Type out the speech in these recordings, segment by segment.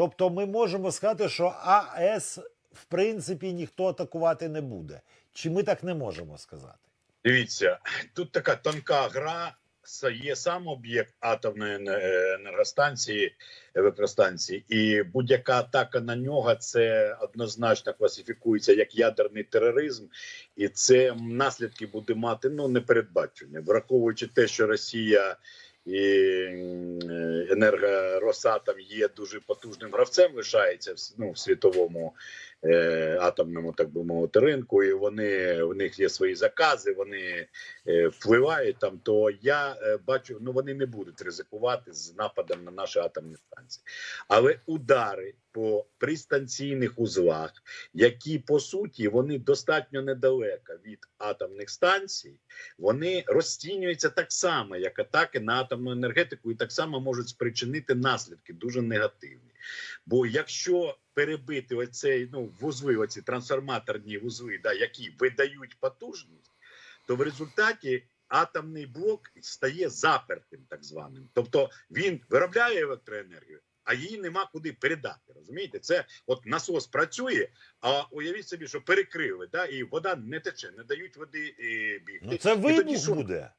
Тобто ми можемо сказати, що АЕС в принципі ніхто атакувати не буде. Чи ми так не можемо сказати? Дивіться, тут така тонка гра. Є сам об'єкт атомної енергостанції, електростанції, і будь-яка атака на нього це однозначно класифікується як ядерний тероризм, і це наслідки буде мати ну непередбачення, враховуючи те, що Росія і енергоросатом є дуже потужним гравцем, лишається ну, в світовому е, атомному, так би мовити, ринку, і вони в них є свої закази, вони е, впливають там. То я е, бачу, ну вони не будуть ризикувати з нападом на наші атомні станції, але удари по пристанційних узлах, які по суті вони достатньо недалеко від атомних станцій, вони розцінюються так само, як атаки на атомну енергетику, і так само можуть спричинити наслідки дуже негативні. Бо якщо перебити оцей ну вузли, оці трансформаторні вузли, да, які видають потужність, то в результаті атомний блок стає запертим, так званим. Тобто він виробляє електроенергію, а її нема куди передати. Розумієте, це от насос працює, а уявіть собі, що перекрили, да, і вода не тече, не дають води е, бігти. Ну це І тоді що? буде.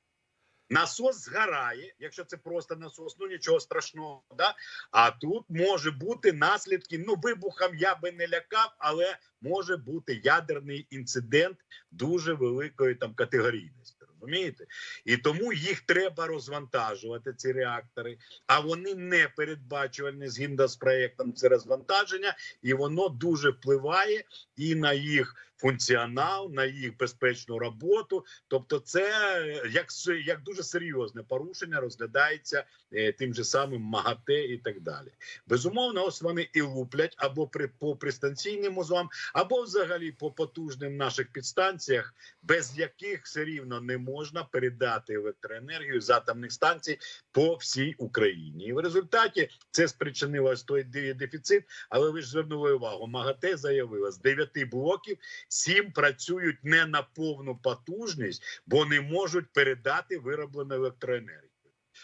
Насос згорає, якщо це просто насос, ну нічого страшного. Да? А тут може бути наслідки. Ну, вибухом я би не лякав, але може бути ядерний інцидент дуже великої там категорійності. Розумієте? І тому їх треба розвантажувати, ці реактори, а вони не передбачувальні згідно з проєктом це розвантаження, і воно дуже впливає і на їх функціонал, на їх безпечну роботу. Тобто, це як як дуже серйозне порушення розглядається е, тим же самим МАГАТЕ і так далі. Безумовно, ось вони і луплять або при по пристанційним узлам, або взагалі по потужним наших підстанціях, без яких все рівно не можна передати електроенергію з атомних станцій по всій Україні. І в результаті це спричинило той дефіцит. Але ви ж звернули увагу, МАГАТЕ заявила з 9 блоків. Сім працюють не на повну потужність, бо не можуть передати вироблену електроенергію.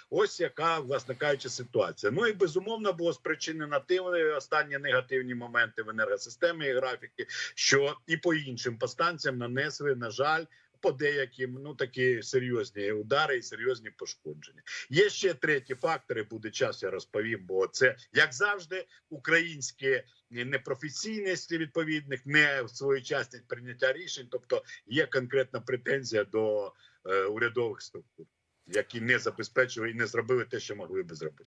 Ось яка, власне кажучи, ситуація. Ну і безумовно було спричинено тим останні негативні моменти в енергосистемі і графіки, що і по іншим постанціям нанесли, на жаль, по деяким ну такі серйозні удари і серйозні пошкодження. Є ще треті фактори. Буде час, я розповім, бо це як завжди українське непрофесійність відповідних, не своєчасність прийняття рішень. Тобто є конкретна претензія до е, урядових структур, які не забезпечили і не зробили те, що могли би зробити.